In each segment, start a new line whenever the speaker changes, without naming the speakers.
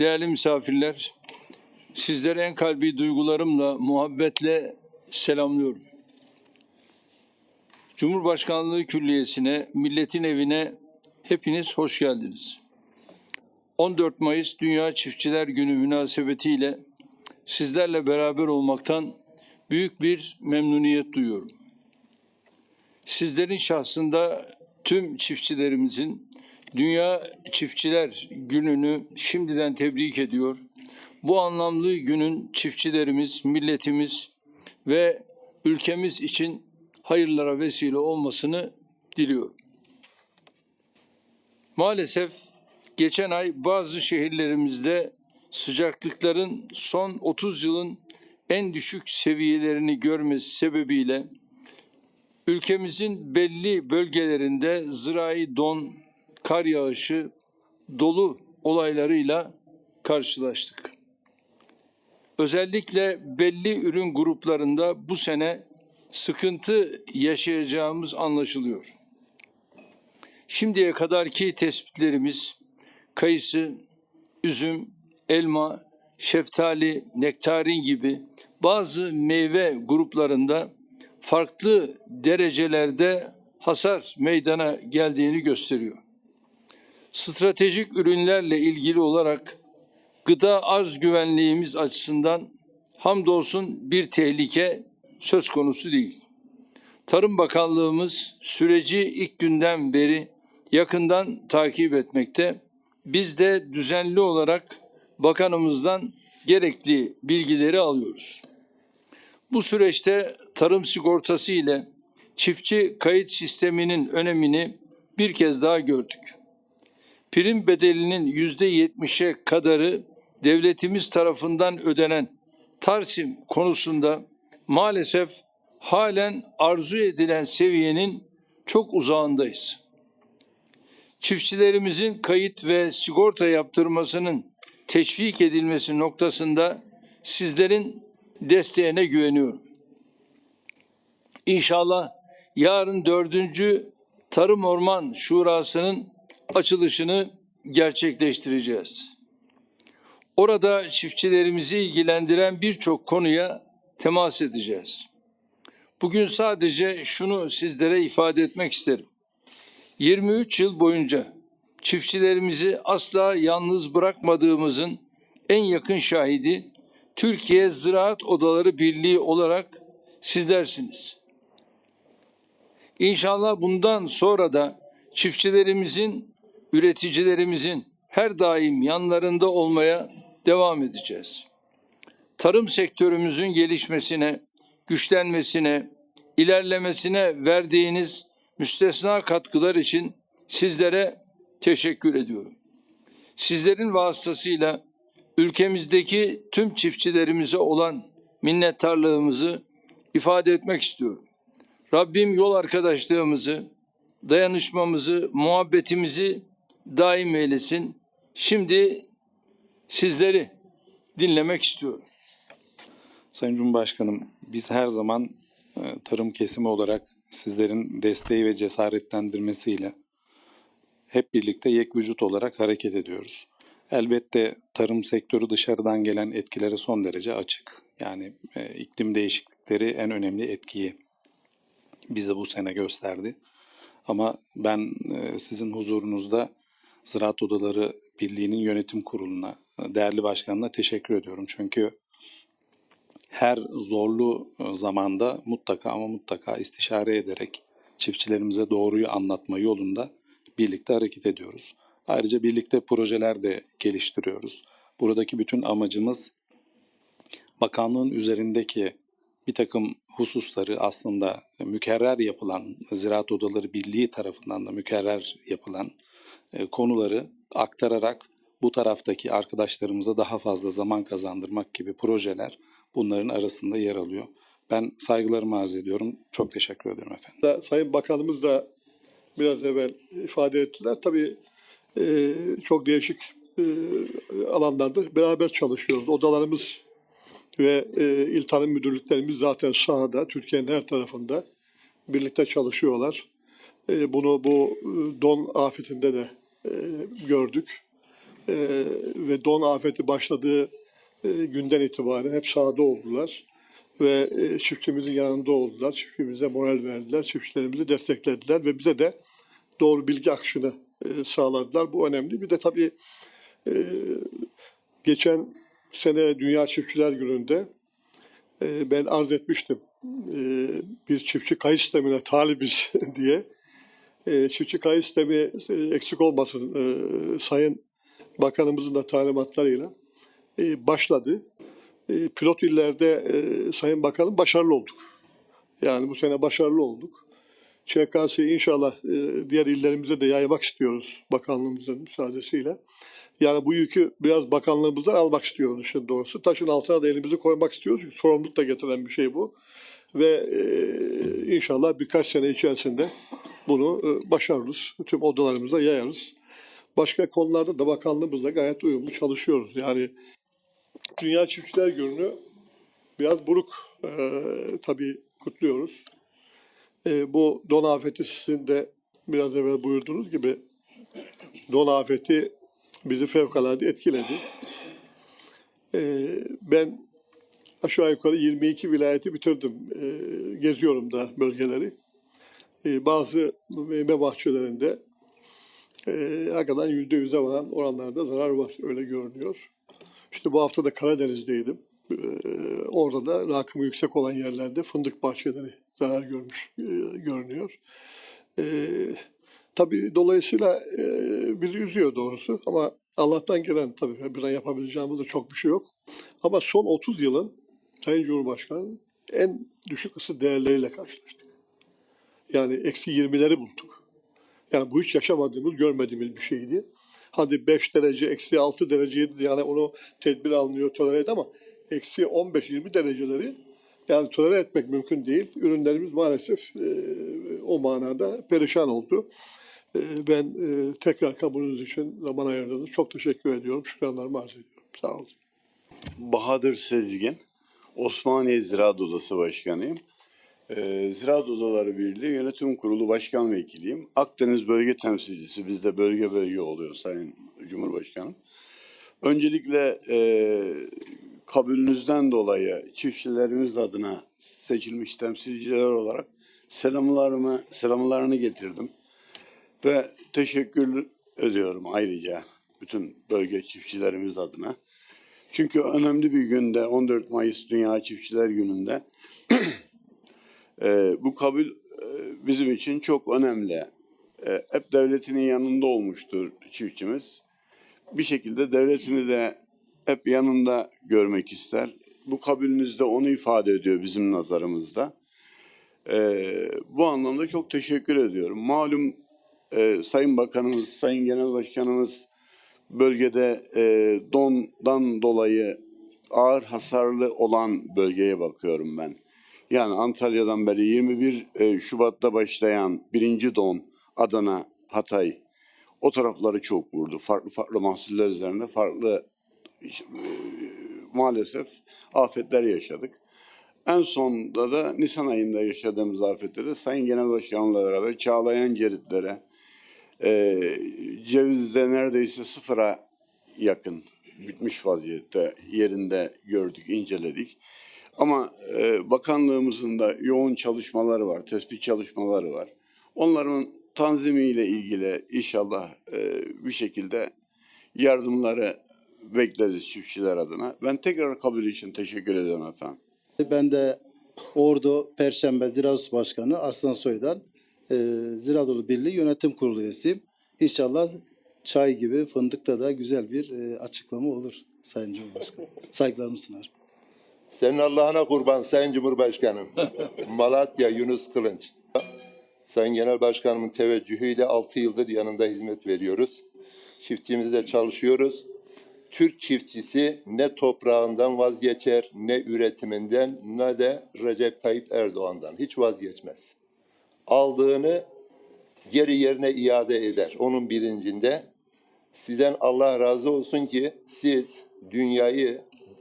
değerli misafirler, sizleri en kalbi duygularımla, muhabbetle selamlıyorum. Cumhurbaşkanlığı Külliyesi'ne, milletin evine hepiniz hoş geldiniz. 14 Mayıs Dünya Çiftçiler Günü münasebetiyle sizlerle beraber olmaktan büyük bir memnuniyet duyuyorum. Sizlerin şahsında tüm çiftçilerimizin Dünya Çiftçiler Günü'nü şimdiden tebrik ediyor. Bu anlamlı günün çiftçilerimiz, milletimiz ve ülkemiz için hayırlara vesile olmasını diliyorum. Maalesef geçen ay bazı şehirlerimizde sıcaklıkların son 30 yılın en düşük seviyelerini görmesi sebebiyle ülkemizin belli bölgelerinde zirai don, kar yağışı, dolu olaylarıyla karşılaştık. Özellikle belli ürün gruplarında bu sene sıkıntı yaşayacağımız anlaşılıyor. Şimdiye kadarki tespitlerimiz kayısı, üzüm, elma, şeftali, nektarin gibi bazı meyve gruplarında farklı derecelerde hasar meydana geldiğini gösteriyor. Stratejik ürünlerle ilgili olarak gıda arz güvenliğimiz açısından hamdolsun bir tehlike söz konusu değil. Tarım Bakanlığımız süreci ilk günden beri yakından takip etmekte. Biz de düzenli olarak bakanımızdan gerekli bilgileri alıyoruz. Bu süreçte tarım sigortası ile çiftçi kayıt sisteminin önemini bir kez daha gördük. Prim bedelinin yüzde yetmişe kadarı devletimiz tarafından ödenen Tarsim konusunda maalesef halen arzu edilen seviyenin çok uzağındayız. Çiftçilerimizin kayıt ve sigorta yaptırmasının teşvik edilmesi noktasında sizlerin desteğine güveniyorum. İnşallah yarın dördüncü Tarım Orman Şurası'nın açılışını gerçekleştireceğiz. Orada çiftçilerimizi ilgilendiren birçok konuya temas edeceğiz. Bugün sadece şunu sizlere ifade etmek isterim. 23 yıl boyunca çiftçilerimizi asla yalnız bırakmadığımızın en yakın şahidi Türkiye Ziraat Odaları Birliği olarak sizlersiniz. İnşallah bundan sonra da çiftçilerimizin, üreticilerimizin her daim yanlarında olmaya devam edeceğiz. Tarım sektörümüzün gelişmesine, güçlenmesine, ilerlemesine verdiğiniz müstesna katkılar için sizlere teşekkür ediyorum. Sizlerin vasıtasıyla ülkemizdeki tüm çiftçilerimize olan minnettarlığımızı ifade etmek istiyorum. Rabbim yol arkadaşlığımızı, dayanışmamızı, muhabbetimizi daim eylesin. Şimdi sizleri dinlemek istiyorum.
Sayın Cumhurbaşkanım, biz her zaman e, tarım kesimi olarak sizlerin desteği ve cesaretlendirmesiyle hep birlikte yek vücut olarak hareket ediyoruz. Elbette tarım sektörü dışarıdan gelen etkilere son derece açık. Yani e, iklim değişiklikleri en önemli etkiyi bize bu sene gösterdi. Ama ben e, sizin huzurunuzda Ziraat Odaları Birliği'nin yönetim kuruluna, değerli başkanına teşekkür ediyorum. Çünkü her zorlu e, zamanda mutlaka ama mutlaka istişare ederek çiftçilerimize doğruyu anlatma yolunda birlikte hareket ediyoruz. Ayrıca birlikte projeler de geliştiriyoruz. Buradaki bütün amacımız bakanlığın üzerindeki bir takım hususları aslında mükerrer yapılan, Ziraat Odaları Birliği tarafından da mükerrer yapılan e, konuları aktararak bu taraftaki arkadaşlarımıza daha fazla zaman kazandırmak gibi projeler bunların arasında yer alıyor. Ben saygılarımı arz ediyorum. Çok teşekkür ederim efendim.
Sayın Bakanımız da biraz evvel ifade ettiler. Tabii e, çok değişik e, alanlarda beraber çalışıyoruz. Odalarımız ve e, il tarım müdürlüklerimiz zaten sahada, Türkiye'nin her tarafında birlikte çalışıyorlar. E, bunu bu e, don afetinde de e, gördük. ve don afeti başladığı günden itibaren hep sahada oldular ve çiftçimizin yanında oldular. Çiftçimize moral verdiler, çiftçilerimizi desteklediler ve bize de doğru bilgi akışını sağladılar. Bu önemli. Bir de tabii geçen sene Dünya Çiftçiler Günü'nde ben arz etmiştim. E, biz çiftçi kayıt sistemine talibiz diye. E, çiftçi kayıt sistemi eksik olmasın e, Sayın Bakanımızın da talimatlarıyla e, başladı. E, pilot illerde e, Sayın Bakanım başarılı olduk. Yani bu sene başarılı olduk. ÇKS'yi inşallah e, diğer illerimize de yaymak istiyoruz bakanlığımızın müsaadesiyle. Yani bu yükü biraz bakanlığımızdan almak istiyoruz işin doğrusu. Taşın altına da elimizi koymak istiyoruz. Çünkü sorumluluk da getiren bir şey bu. Ve e, inşallah birkaç sene içerisinde bunu e, başarırız. Tüm odalarımıza yayarız. Başka konularda da bakanlığımızla gayet uyumlu çalışıyoruz. Yani Dünya Çiftçiler Günü'nü biraz buruk e, tabii kutluyoruz. E, bu don afeti sizin de biraz evvel buyurduğunuz gibi don afeti bizi fevkalade etkiledi. E, ben aşağı yukarı 22 vilayeti bitirdim. E, geziyorum da bölgeleri. E, bazı meyve bahçelerinde e, hakikaten yüzde yüze varan oranlarda zarar var. Öyle görünüyor. İşte bu hafta da Karadeniz'deydim. Ee, orada da rakımı yüksek olan yerlerde fındık bahçeleri zarar görmüş e, görünüyor. Ee, tabii dolayısıyla e, bizi üzüyor doğrusu ama Allah'tan gelen tabii bir an yapabileceğimiz de çok bir şey yok. Ama son 30 yılın Sayın Cumhurbaşkanı en düşük ısı değerleriyle karşılaştık. Yani eksi 20'leri bulduk. Yani bu hiç yaşamadığımız, görmediğimiz bir şeydi. Hadi 5 derece, eksi 6 dereceydi yani onu tedbir alınıyor, tolere et ama eksi 15-20 dereceleri yani tolere etmek mümkün değil. Ürünlerimiz maalesef e, o manada perişan oldu. E, ben e, tekrar kabulünüz için zaman ayırdığınız çok teşekkür ediyorum. Şükranlarımı arz ediyorum. Sağ olun.
Bahadır Sezgin, Osmaniye Ziraat Odası Başkanıyım. Ee, Ziraat Odaları Birliği Yönetim Kurulu Başkan Vekiliyim. Akdeniz Bölge Temsilcisi, bizde bölge bölge oluyor Sayın Cumhurbaşkanım. Öncelikle e, kabulünüzden dolayı çiftçilerimiz adına seçilmiş temsilciler olarak selamlarımı, selamlarını getirdim. Ve teşekkür ediyorum ayrıca bütün bölge çiftçilerimiz adına. Çünkü önemli bir günde 14 Mayıs Dünya Çiftçiler Günü'nde e, bu kabul e, bizim için çok önemli. E, hep devletinin yanında olmuştur çiftçimiz. Bir şekilde devletini de hep yanında görmek ister. Bu kabulünüz de onu ifade ediyor bizim nazarımızda. E, bu anlamda çok teşekkür ediyorum. Malum e, Sayın Bakanımız, Sayın Genel Başkanımız bölgede e, dondan dolayı ağır hasarlı olan bölgeye bakıyorum ben. Yani Antalya'dan beri 21 e, Şubat'ta başlayan birinci don Adana, Hatay o tarafları çok vurdu. Farklı farklı mahsuller üzerinde farklı e, maalesef afetler yaşadık. En sonda da Nisan ayında yaşadığımız afetleri Sayın Genel Başkan'la beraber Çağlayan Ceritlere, e, cevizde neredeyse sıfıra yakın bitmiş vaziyette yerinde gördük, inceledik. Ama e, bakanlığımızın da yoğun çalışmaları var, tespit çalışmaları var. Onların tanzimiyle ilgili inşallah e, bir şekilde yardımları bekleriz çiftçiler adına. Ben tekrar kabul için teşekkür ederim efendim.
Ben de Ordu Perşembe Ziraat Başkanı Arslan Soy'dan e, Ziraat Odası Birliği Yönetim Kurulu üyesiyim. İnşallah çay gibi fındıkta da güzel bir e, açıklama olur Sayın Cumhurbaşkanı. Saygılarımı sunarım.
Senin Allah'ına kurban Sayın Cumhurbaşkanım. Malatya Yunus Kılınç. Sayın Genel Başkanımın teveccühüyle 6 yıldır yanında hizmet veriyoruz. Çiftçimizde çalışıyoruz. Türk çiftçisi ne toprağından vazgeçer, ne üretiminden, ne de Recep Tayyip Erdoğan'dan. Hiç vazgeçmez. Aldığını geri yerine iade eder. Onun bilincinde. Sizden Allah razı olsun ki siz dünyayı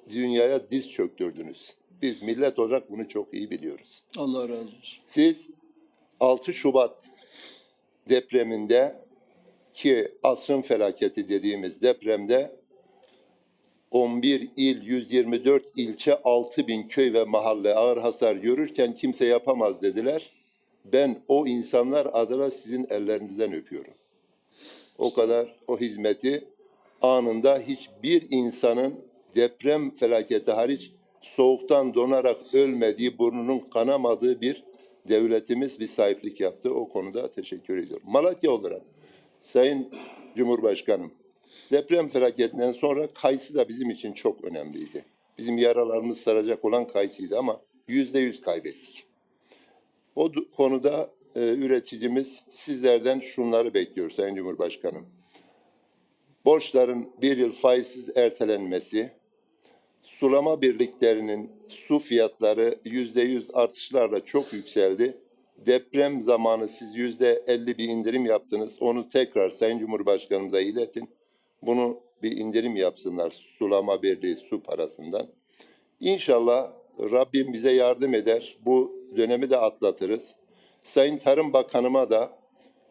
dünyaya diz çöktürdünüz. Biz millet olarak bunu çok iyi biliyoruz.
Allah razı olsun.
Siz 6 Şubat depreminde ki asrın felaketi dediğimiz depremde 11 il, 124 ilçe, 6 bin köy ve mahalle ağır hasar görürken kimse yapamaz dediler. Ben o insanlar adına sizin ellerinizden öpüyorum. O kadar o hizmeti anında hiçbir insanın deprem felaketi hariç soğuktan donarak ölmediği, burnunun kanamadığı bir devletimiz bir sahiplik yaptı. O konuda teşekkür ediyorum. Malatya olarak Sayın Cumhurbaşkanım, deprem felaketinden sonra kayısı da bizim için çok önemliydi. Bizim yaralarımız saracak olan kayısıydı ama yüzde yüz kaybettik. O konuda e, üreticimiz sizlerden şunları bekliyor Sayın Cumhurbaşkanım. Borçların bir yıl faizsiz ertelenmesi, sulama birliklerinin su fiyatları yüzde yüz artışlarla çok yükseldi. Deprem zamanı siz yüzde elli bir indirim yaptınız. Onu tekrar Sayın Cumhurbaşkanımıza iletin. Bunu bir indirim yapsınlar sulama birliği su parasından. İnşallah Rabbim bize yardım eder. Bu dönemi de atlatırız. Sayın Tarım Bakanıma da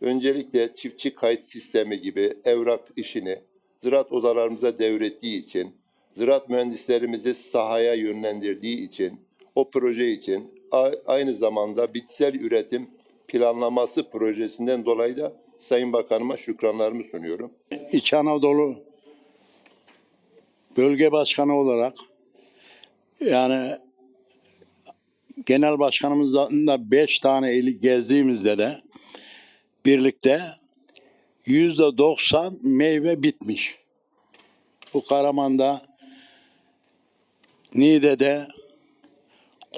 öncelikle çiftçi kayıt sistemi gibi evrak işini ziraat odalarımıza devrettiği için, ziraat mühendislerimizi sahaya yönlendirdiği için, o proje için aynı zamanda bitkisel üretim planlaması projesinden dolayı da Sayın Bakanıma şükranlarımı sunuyorum.
İç Anadolu bölge başkanı olarak yani genel başkanımızla da beş tane ili gezdiğimizde de birlikte yüzde doksan meyve bitmiş. Bu Karaman'da, Niğde'de,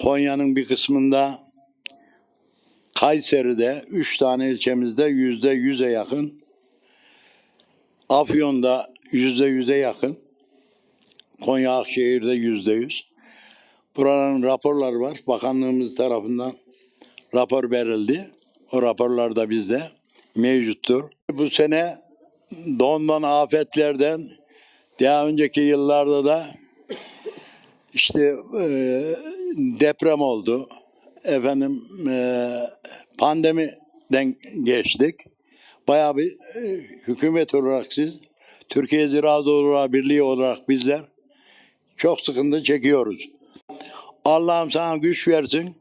Konya'nın bir kısmında, Kayseri'de, üç tane ilçemizde yüzde yüze yakın Afyon'da yüzde yüze yakın. Konya Akşehir'de yüzde yüz. Buranın raporları var. Bakanlığımız tarafından rapor verildi. O raporlar da bizde mevcuttur. Bu sene dondan afetlerden daha önceki yıllarda da işte e, deprem oldu. Efendim e, pandemiden geçtik bayağı bir e, hükümet olarak siz, Türkiye Ziraat Odaları Birliği olarak bizler çok sıkıntı çekiyoruz. Allah'ım sana güç versin.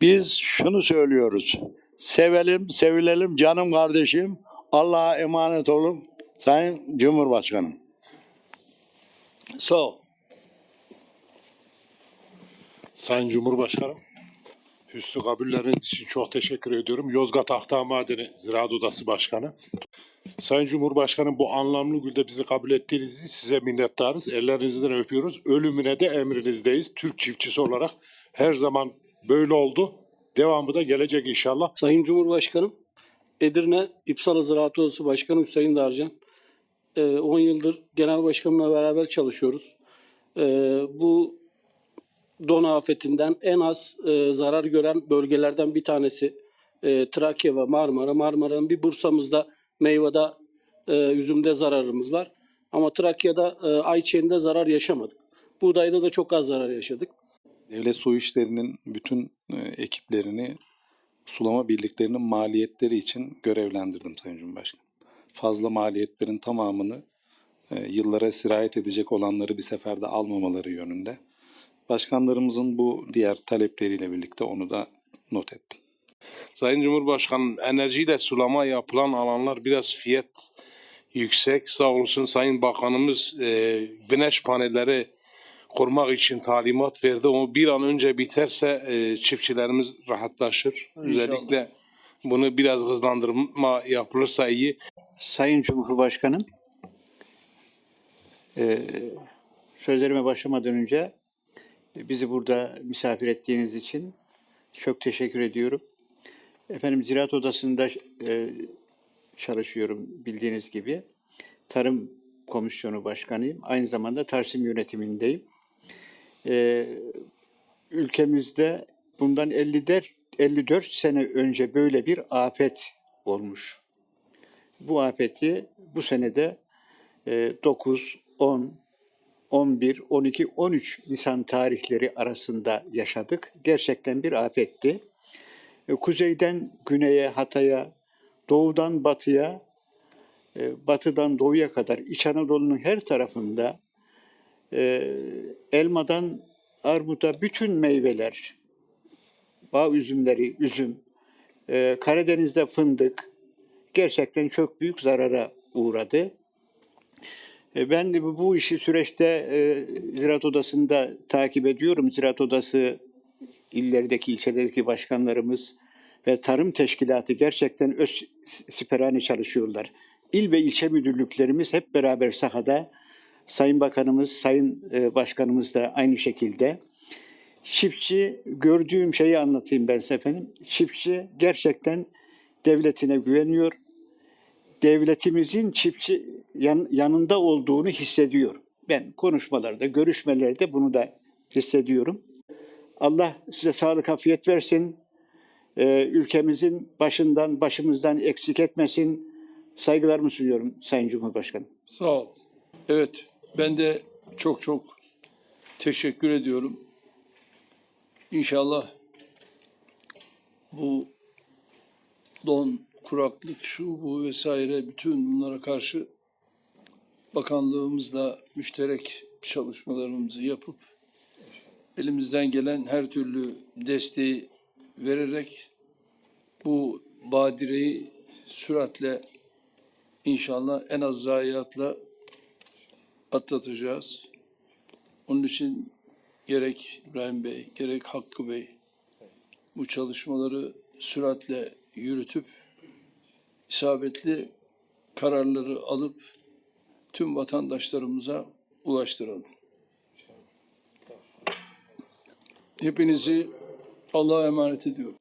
Biz şunu söylüyoruz. Sevelim, sevilelim canım kardeşim. Allah'a emanet olun. Sayın Cumhurbaşkanım.
Ol.
Sayın Cumhurbaşkanım, hüsnü kabulleriniz için çok teşekkür ediyorum. Yozgat Ahtağ Madeni Ziraat Odası Başkanı. Sayın Cumhurbaşkanım bu anlamlı günde bizi kabul ettiğiniz için size minnettarız. Ellerinizden öpüyoruz. Ölümüne de emrinizdeyiz. Türk çiftçisi olarak her zaman böyle oldu. Devamı da gelecek inşallah.
Sayın Cumhurbaşkanım, Edirne İpsala Ziraat Odası Başkanı Hüseyin Darcan. Ee, 10 yıldır genel başkanımla beraber çalışıyoruz. Ee, bu don afetinden en az e, zarar gören bölgelerden bir tanesi e, Trakya ve Marmara. Marmara'nın bir Bursa'mızda meyvede, e, üzümde zararımız var. Ama Trakya'da e, ayçiçeğinde zarar yaşamadık. Buğdayda da çok az zarar yaşadık.
Devlet Su İşleri'nin bütün e, ekiplerini sulama birliklerinin maliyetleri için görevlendirdim Sayın Cumhurbaşkanım. Fazla maliyetlerin tamamını e, yıllara sirayet edecek olanları bir seferde almamaları yönünde. Başkanlarımızın bu diğer talepleriyle birlikte onu da not ettim.
Sayın Cumhurbaşkanım enerjiyle sulama yapılan alanlar biraz fiyat yüksek. Sağ olsun Sayın Bakanımız e, güneş panelleri kurmak için talimat verdi. O bir an önce biterse e, çiftçilerimiz rahatlaşır. Özellikle bunu biraz hızlandırma yapılırsa iyi.
Sayın Cumhurbaşkanım, eee, sözlerime başlamadan önce bizi burada misafir ettiğiniz için çok teşekkür ediyorum. Efendim Ziraat Odası'nda eee, çalışıyorum bildiğiniz gibi. Tarım Komisyonu Başkanıyım. Aynı zamanda Tarsim yönetimindeyim. Eee, ülkemizde bundan 54, 54 sene önce böyle bir afet olmuş bu afeti bu senede e, 9, 10, 11, 12, 13 Nisan tarihleri arasında yaşadık. Gerçekten bir afetti. E, Kuzeyden güneye, Hatay'a, doğudan batıya, e, batıdan doğuya kadar İç Anadolu'nun her tarafında e, elmadan armuta bütün meyveler, bağ üzümleri, üzüm, Karadeniz'de fındık gerçekten çok büyük zarara uğradı. E, Ben bu işi süreçte e, Ziraat Odası'nda takip ediyorum. Ziraat Odası illerdeki, ilçelerdeki başkanlarımız ve tarım teşkilatı gerçekten öz siperhane çalışıyorlar. İl ve ilçe müdürlüklerimiz hep beraber sahada. Sayın Bakanımız, Sayın e, Başkanımız da aynı şekilde. Çiftçi gördüğüm şeyi anlatayım ben size efendim. Çiftçi gerçekten devletine güveniyor. Devletimizin çiftçi yan- yanında olduğunu hissediyor. Ben konuşmalarda, görüşmelerde bunu da hissediyorum. Allah size sağlık, afiyet versin. Ee, ülkemizin başından, başımızdan eksik etmesin. Saygılarımı sunuyorum Sayın Cumhurbaşkanım.
Sağ ol. Evet, ben de çok çok teşekkür ediyorum. İnşallah bu don, kuraklık, şu bu vesaire bütün bunlara karşı bakanlığımızla müşterek çalışmalarımızı yapıp elimizden gelen her türlü desteği vererek bu badireyi süratle inşallah en az zayiatla atlatacağız. Onun için gerek İbrahim Bey, gerek Hakkı Bey bu çalışmaları süratle yürütüp isabetli kararları alıp tüm vatandaşlarımıza ulaştıralım. Hepinizi Allah'a emanet ediyorum.